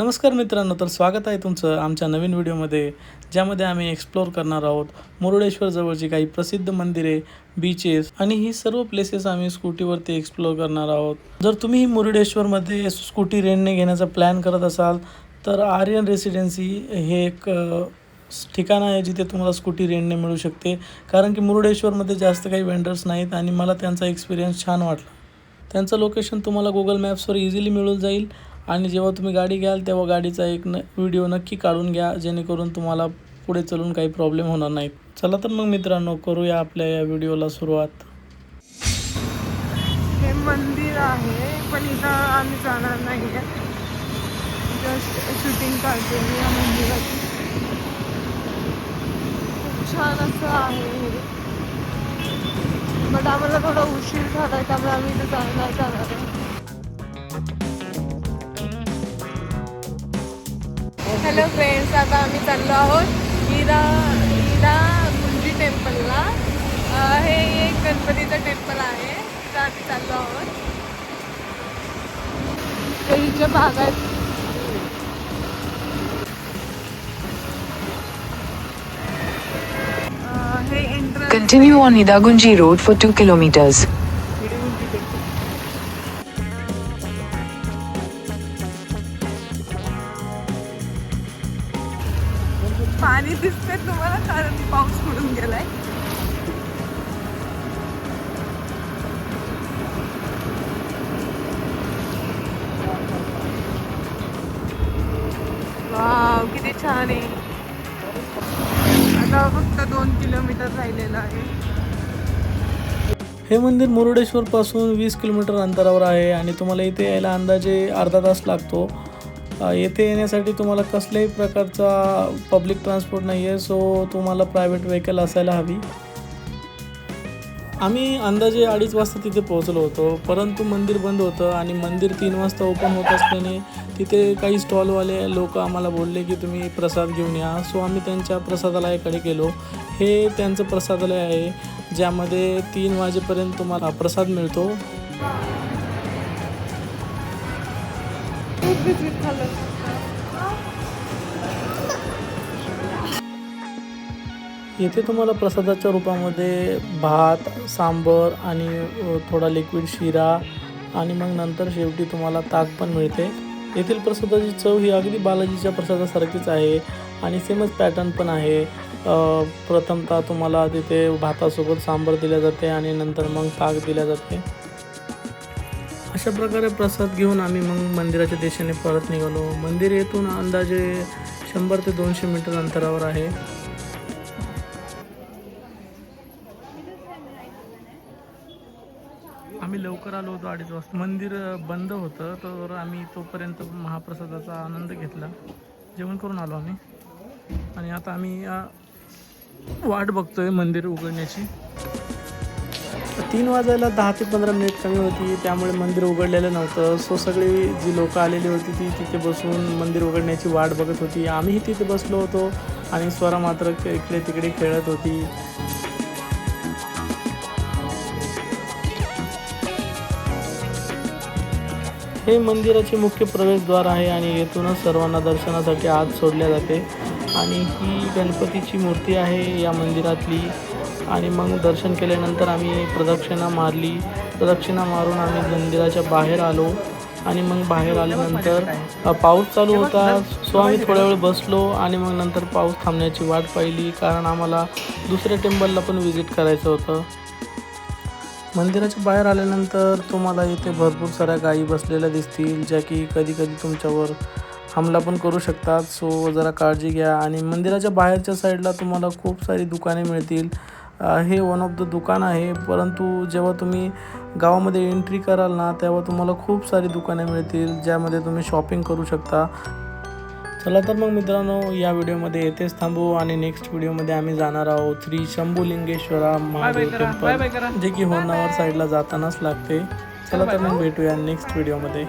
नमस्कार मित्रांनो तर स्वागत आहे तुमचं आमच्या नवीन व्हिडिओमध्ये ज्यामध्ये आम्ही एक्सप्लोअर करणार आहोत मुरुडेश्वर जवळची काही प्रसिद्ध मंदिरे बीचेस आणि ही सर्व प्लेसेस आम्ही स्कूटीवरती एक्सप्लोअर करणार आहोत. जर तुम्ही मुरुडेश्वरमध्ये स्कूटी रेंटने घेण्याचा प्लॅन करत असाल तर आर्यन रेसिडेन्सी हे एक ठिकाण आहे जिथे तुम्हाला स्कूटी रेंटने मिळू शकते. कारण की मुरुडेश्वरमध्ये जास्त काही वेंडर्स नाहीत आणि मला त्यांचा एक्सपिरियन्स छान वाटला. त्यांचं लोकेशन तुम्हाला गुगल मॅप्सवर इझिली मिळून जाईल. आणि जेव्हा तुम्ही गाडी घ्याल तेव्हा गाडीचा एक न व्हिडिओ नक्की काढून घ्या जेणेकरून तुम्हाला पुढे चलून काही प्रॉब्लेम होणार नाही चला तर मग मित्रांनो करूया आपल्या या व्हिडिओला सुरुवात. हे मंदिर आहे पण इथं आम्ही जाणार नाही. जस्ट शूटिंग काढते या मंदिराची खूप छान असं आहे बट आम्हाला थोडा उशीर झाला आहे त्यामुळे आम्ही इथं जाणार जाणार आहे. हॅलो फ्रेंड्स आता आम्ही चाललो आहोत इरा इरा गुंजी टेम्पलला. हे एक गणपतीचं टेम्पल आहे तिथं आम्ही चाललो आहोत. कैरीच्या भागात. हे Continue on Idagunji Road for 2 kilometers. पाणी दिसतंय तुम्हाला कारण पाऊस पडून गेलाय. वाव किती छान आहे. आता फक्त दोन किलोमीटर राहिलेलं आहे. हे मंदिर मुरुडेश्वरपासून वीस किलोमीटर अंतरावर आहे आणि तुम्हाला इथे यायला अंदाजे अर्धा तास लागतो. येथे येण्यासाठी तुम्हाला कसल्याही प्रकारचा पब्लिक ट्रान्सपोर्ट नाही आहे सो तुम्हाला प्रायव्हेट व्हेकल असायला हवी. आम्ही अंदाजे अडीच वाजता तिथे पोहोचलो होतो परंतु मंदिर बंद होतं आणि मंदिर तीन वाजता ओपन होत असल्याने तिथे काही स्टॉलवाले लोक आम्हाला बोलले की तुम्ही प्रसाद घेऊन या. सो आम्ही त्यांच्या प्रसादालयाकडे गेलो. हे त्यांचं प्रसादालय आहे ज्यामध्ये तीन वाजेपर्यंत तुम्हाला प्रसाद मिळतो. खाल्लं. येथे तुम्हाला प्रसादाच्या रूपामध्ये भात सांबर आणि थोडा लिक्विड शिरा आणि मग नंतर शेवटी तुम्हाला ताक पण मिळते. येथील प्रसादाची चव ही अगदी बालाजीच्या प्रसादासारखीच आहे आणि सेमच पॅटर्न पण आहे. प्रथमतः तुम्हाला तिथे भातासोबत सांबर दिल्या जाते आणि नंतर मग ताक दिल्या जाते. अशा प्रकारे प्रसाद घेऊन आम्ही मग मंदिराच्या दिशेने परत निघालो. मंदिर येथून अंदाजे शंभर ते दोनशे मीटर अंतरावर आहे. आम्ही लवकर आलो होतो अडीच वाजता. मंदिर बंद होतं तर आम्ही तोपर्यंत महाप्रसादाचा आनंद घेतला. जेवण करून आलो आम्ही. आणि आता आम्ही वाट बघतोय मंदिर उघडण्याची. तीन वाजायला दहा ते पंधरा मिनिट कमी होती. त्यामुळे मंदिर उघडलेलं नव्हतं. सो सगळी जी लोक आलेली होती ती तिथे बसून मंदिर उघडण्याची वाट बघत होती. आम्हीही तिथे बसलो होतो आणि स्वरा मात्र इकडे तिकडे खेळत होती. हे मंदिराचे मुख्य प्रवेशद्वार आहे आणि येथूनच सर्वांना दर्शनासाठी आत सोडल्या जाते. आणि ही गणपतीची मूर्ती आहे या मंदिरातली. आणि मग दर्शन केल्यानंतर आम्ही प्रदक्षिणा मारली. प्रदक्षिणा मारून आम्ही मंदिराच्या बाहेर आलो. आणि मग बाहेर आल्यानंतर पाऊस चालू होता. सो आम्ही थोड्या वेळ बसलो आणि मग नंतर पाऊस थांबण्याची वाट पाहिली. कारण आम्हाला दुसऱ्या टेम्पलला पण व्हिजिट करायचं होतं. मंदिराच्या बाहेर आल्यानंतर तुम्हाला इथे भरपूर साऱ्या गायी बसलेल्या दिसतील ज्या की कधी कधी तुमच्यावर हमला पण करू शकतात. सो जरा काळजी घ्या. आणि मंदिराच्या बाहेरच्या साईडला तुम्हाला खूप सारी दुकाने मिळतील. हे वन ऑफ द दुकान आहे. परंतु जेव्हा तुम्ही गावामध्ये एंट्री कराल ना तेव्हा तुम्हाला खूप सारी दुकाने मिळतील ज्यामध्ये तुम्ही शॉपिंग करू शकता. चला तर मग मित्रांनो या व्हिडिओमध्ये येथेच थांबू आणि नेक्स्ट व्हिडिओमध्ये आम्ही जाणार आहोत श्री शंभूलिंगेश्वरा महादेव टेम्पल जे की होन्नावर साईडला जातानाच लागते. चला तर मग भेटूया नेक्स्ट व्हिडिओमध्ये